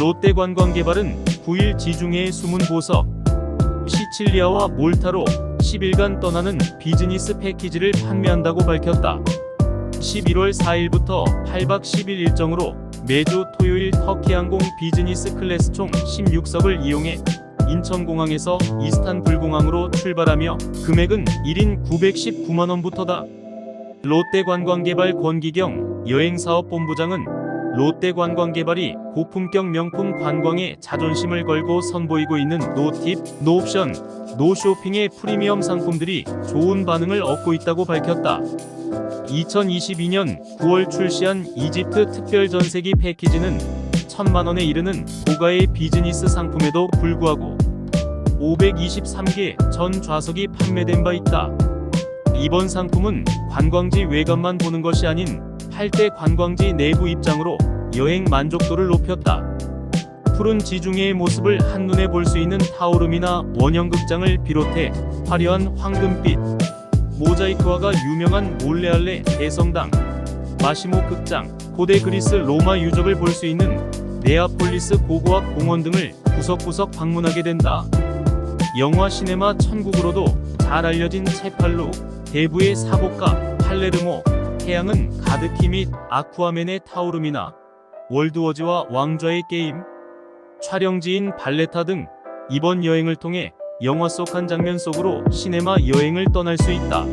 롯데관광개발은 9일 지중해의 숨은 보석 시칠리아와 몰타로 10일간 떠나는 비즈니스 패키지를 판매한다고 밝혔다. 11월 4일부터 8박 10일 일정으로 매주 토요일 터키항공 비즈니스 클래스 총 16석을 이용해 인천공항에서 이스탄불공항으로 출발하며 금액은 1인 919만원부터다. 롯데관광개발 권기경 여행사업본부장은 롯데관광개발이 고품격 명품 관광에 자존심을 걸고 선보이고 있는 노팁, 노옵션, 노쇼핑의 프리미엄 상품들이 좋은 반응을 얻고 있다고 밝혔다. 2022년 9월 출시한 이집트 특별 전세기 패키지는 천만 원에 이르는 고가의 비즈니스 상품에도 불구하고 523개 전 좌석이 판매된 바 있다. 이번 상품은 관광지 외관만 보는 것이 아닌 8대 관광지 내부 입장으로 여행 만족도를 높였다. 푸른 지중해의 모습을 한눈에 볼 수 있는 타오름이나 원형극장을 비롯해 화려한 황금빛, 모자이크화가 유명한 몰레알레 대성당, 마시모 극장, 고대 그리스 로마 유적을 볼 수 있는 네아폴리스 고고학 공원 등을 구석구석 방문하게 된다. 영화 시네마 천국으로도 잘 알려진 체팔루, 대부의 사복가, 팔레르모, 태양은 가득히 및 아쿠아맨의 타오름이나 월드워즈와 왕좌의 게임, 촬영지인 발레타 등 이번 여행을 통해 영화 속 한 장면 속으로 시네마 여행을 떠날 수 있다.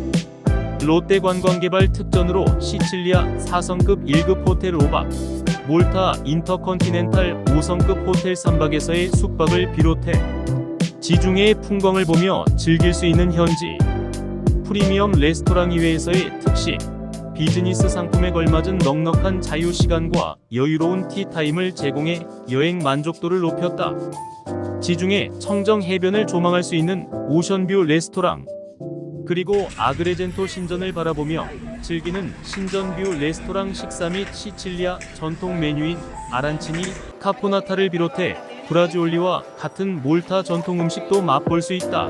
롯데 관광 개발 특전으로 시칠리아 4성급 1급 호텔 5박, 몰타 인터컨티넨탈 5성급 호텔 3박에서의 숙박을 비롯해 지중해의 풍광을 보며 즐길 수 있는 현지 프리미엄 레스토랑 이외에서의 특식 비즈니스 상품에 걸맞은 넉넉한 자유 시간과 여유로운 티타임을 제공해 여행 만족도를 높였다. 지중해 청정 해변을 조망할 수 있는 오션뷰 레스토랑 그리고 아그레젠토 신전을 바라보며 즐기는 신전뷰 레스토랑 식사 및 시칠리아 전통 메뉴인 아란치니 카포나타를 비롯해 브라지올리와 같은 몰타 전통 음식도 맛볼 수 있다.